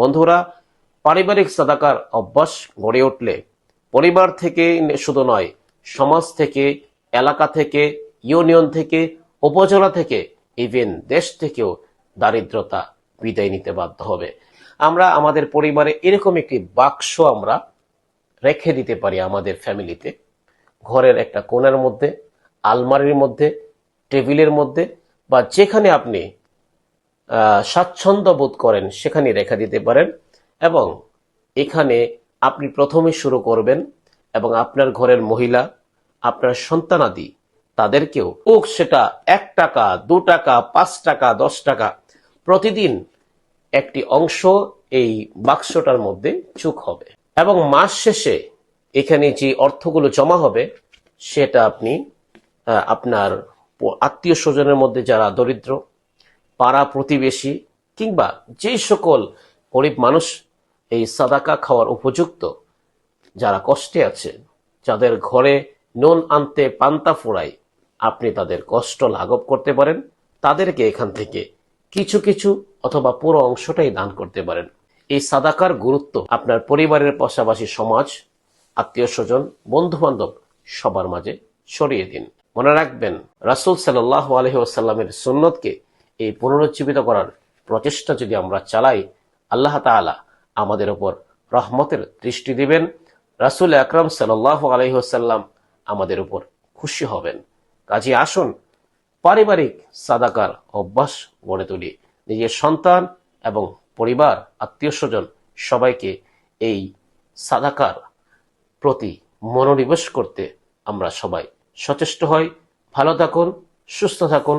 বন্ধুরা, পারিবারিক সাদাকার অভ্যাস গড়ে উঠলে পরিবার থেকে শুধু নয়, সমাজ থেকে, এলাকা থেকে, ইউনিয়ন থেকে, উপজেলা থেকে ইভেন দেশ থেকেও দারিদ্রতা বিদায় নিতে বাধ্য হবে। আমরা, আমাদের পরিবারে এরকম একটি বাক্স আমরা রেখে দিতে পারি আমাদের ফ্যামিলিতে। ঘরের একটা কোণের মধ্যে, আলমারির মধ্যে, টেবিলের মধ্যে বা যেখানে আপনি স্বাচ্ছন্দ্য বোধ করেন সেখানে রেখা দিতে পারেন এবং এখানে আপনি প্রথমে শুরু করবেন এবং আপনার ঘরের মহিলা, আপনার সন্তানাদি তাদেরকেও হোক সেটা এক টাকা, দু টাকা, পাঁচ টাকা, দশ টাকা। প্রতিদিন একটি অংশ এই বাক্সটার মধ্যে চুক হবে এবং মাস শেষে এখানে যে অর্থগুলো জমা হবে, সেটা আপনি আপনার আত্মীয় স্বজনের মধ্যে যারা দরিদ্র পাড়া প্রতিবেশী কিংবা যে সকল গরিব মানুষ এই সাদাকা খাওয়ার উপযুক্ত, যারা কষ্টে আছে, যাদের ঘরে নুন আনতে পান্তা ফোড়ায় আপনি তাদের কষ্ট লাঘব করতে পারেন। তাদেরকে এখান থেকে কিছু কিছু অথবা পুরো অংশটাই দান করতে পারেন। এই সাদাকার গুরুত্ব আপনার পরিবারের পাশাপাশি সমাজ, আত্মীয় স্বজন বন্ধু বান্ধব সবার মাঝে ছড়িয়ে দিন। মনে রাখবেন, রাসুল সাল্লাহ আলহি আসাল্লামের সুন্নতকে এই পুনরুজ্জীবিত করার প্রচেষ্টা যদি আমরা চালাই, আল্লাহ তাআলা আমাদের ওপর রহমতের দৃষ্টি দিবেন, রাসুল আকরাম সাল্লাহ আলহিহাসাল্লাম আমাদের উপর খুশি হবেন। কাজে আসুন, পারিবারিক সাদাকার অভ্যাস গড়ে তুলি। নিজের সন্তান এবং পরিবার, আত্মীয় স্বজন সবাইকে এই সাদাকার প্রতি মনোনিবেশ করতে আমরা সবাই সচেষ্ট হই। ভালো থাকুন, সুস্থ থাকুন